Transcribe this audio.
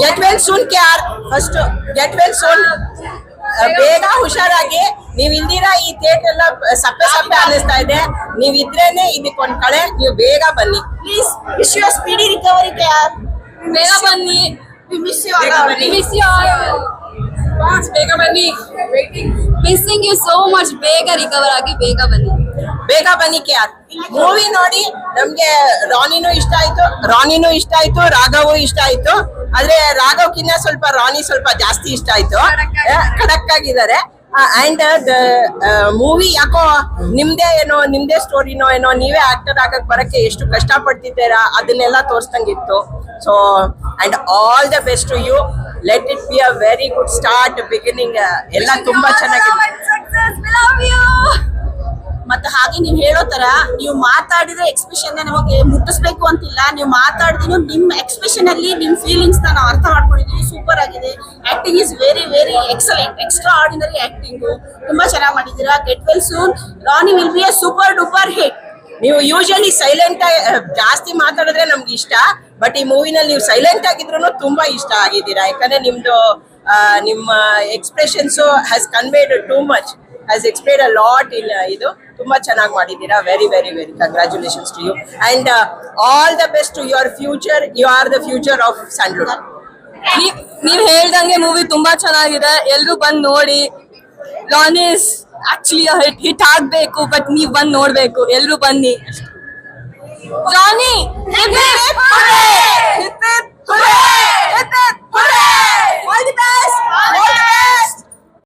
Get well soon K R first get well soon ಬೇಗ ಹುಷಾರಾಗಿ ನೀವ್ ಇಂದಿರ ಈ ಥಿಯೇಟರ್ ಎಲ್ಲ ಸಪ್ಪೆ ಸಪ್ಪೆ ಅನ್ನಿಸ್ತಾ ಇದೆ ನೀವ್ ಇದ್ರೇನೆ ಇದಕ್ಕೊಂದ್ ಕಳೆ ನೀವು ಬೇಗ ಬನ್ನಿ please wish you speedy recovery care ಬೇಗ ಬನ್ನಿ ಮಿಸ್ ಯು ಬೇಗ ಬನ್ನಿ. ಮಿಸ್ ಯು ಬೇಗ ಬನ್ನಿ ಮಿಸ್ಸಿಂಗ್ ಯು ಸೋ ಮಚ್ ಬೇಗ ರಿಕವರ್ ಆಗಿ ಬೇಗ ಬನ್ನಿ ಬೇಗ ಬನ್ನಿಕೆ ಮೂವಿ ನೋಡಿ ನಮ್ಗೆ ರಾಣಿನೂ ಇಷ್ಟ ಆಯ್ತು ರಾಣಿನೂ ಇಷ್ಟ ಆಯ್ತು ರಾಘವು ಇಷ್ಟ ಆಯ್ತು. ಆದ್ರೆ ರಾಘವ್ಕಿನ್ನ ಸ್ವಲ್ಪ ರಾಣಿ ಸ್ವಲ್ಪ ಜಾಸ್ತಿ ಇಷ್ಟ ಆಯ್ತು. ಕಡಕ್ ಆಗಿದ್ದಾರೆ ಅಂಡ್ ಮೂವಿ ಯಾಕೋ ನಿಮ್ದೇ ಏನೋ ನಿಮ್ದೇ ಸ್ಟೋರಿನೋ ಏನೋ ನೀವೇ ಆಕ್ಟರ್ ಆಗಕ್ ಬರಕ್ಕೆ ಎಷ್ಟು ಕಷ್ಟ ಪಡ್ತಿದ್ದೀರಾ ಅದನ್ನೆಲ್ಲ ತೋರ್ಸ್ದಂಗಿತ್ತು. So and all the best to you let it be a very good start beginning ಎಲ್ಲ ತುಂಬಾ ಚೆನ್ನಾಗಿದೆ. ನೀವು ಹೇಳೋ ತರ ನೀವು ಮಾತಾಡಿದ್ರೆ ಎಕ್ಸ್ಪ್ರೆಷನ್ ನಮಗೆ ಮುಟ್ಟಿಸ್ಬೇಕು ಅಂತಿಲ್ಲ. ನೀವು ಮಾತಾಡಿದ್ರು ನಿಮ್ ಎಕ್ಸ್ಪ್ರೆಷನ್ ಅಲ್ಲಿ ನಿಮ್ ಫೀಲಿಂಗ್ಸ್ ನಾವು ಅರ್ಥ ಮಾಡ್ಕೊಂಡಿದ್ದೀವಿ ಸೂಪರ್ ಆಗಿದೆ. Acting is very very excellent extraordinary acting ತುಂಬಾ ಚೆನ್ನಾಗಿ ಮಾಡಿದ್ದೀರಾ. Get well soon Rani will be a super duper hit ನೀವು ಯೂಶಲಿ ಸೈಲೆಂಟ್ ಜಾಸ್ತಿ ಮಾತಾಡಿದ್ರೆ ನಮ್ಗೆ ಇಷ್ಟ. ಬಟ್ ಈ ಮೂವಿನಲ್ಲಿ ನೀವು ಸೈಲೆಂಟ್ ಆಗಿದ್ರು ತುಂಬಾ ಇಷ್ಟ ಆಗಿದ್ದೀರಾ. ಯಾಕಂದ್ರೆ ನಿಮ್ದು ನಿಮ್ಮ expressions has conveyed too much has explain a lot in ಇದು. ತುಂಬಾ ಚೆನ್ನಾಗಿ ಮಾಡಿದ್ದೀರಾ. Very very very congratulations to you and all the best to your future you are the future of Sandalwood ನೀವ್ ಹೇಳ್ದಂಗೆ ಮೂವಿ ತುಂಬಾ ಚೆನ್ನಾಗಿದೆ. ಎಲ್ರು ಬಂದು ನೋಡಿ. ಲಾನಿಸ್ ಆಕ್ಚುಲಿ ಹಿಟ್ ಹಿಟ್ ಆಗ್ಬೇಕು ಬಟ್ ನೀವ್ ಬಂದ್ ನೋಡ್ಬೇಕು. ಎಲ್ರು ಬನ್ನಿ. ಜಾನಿ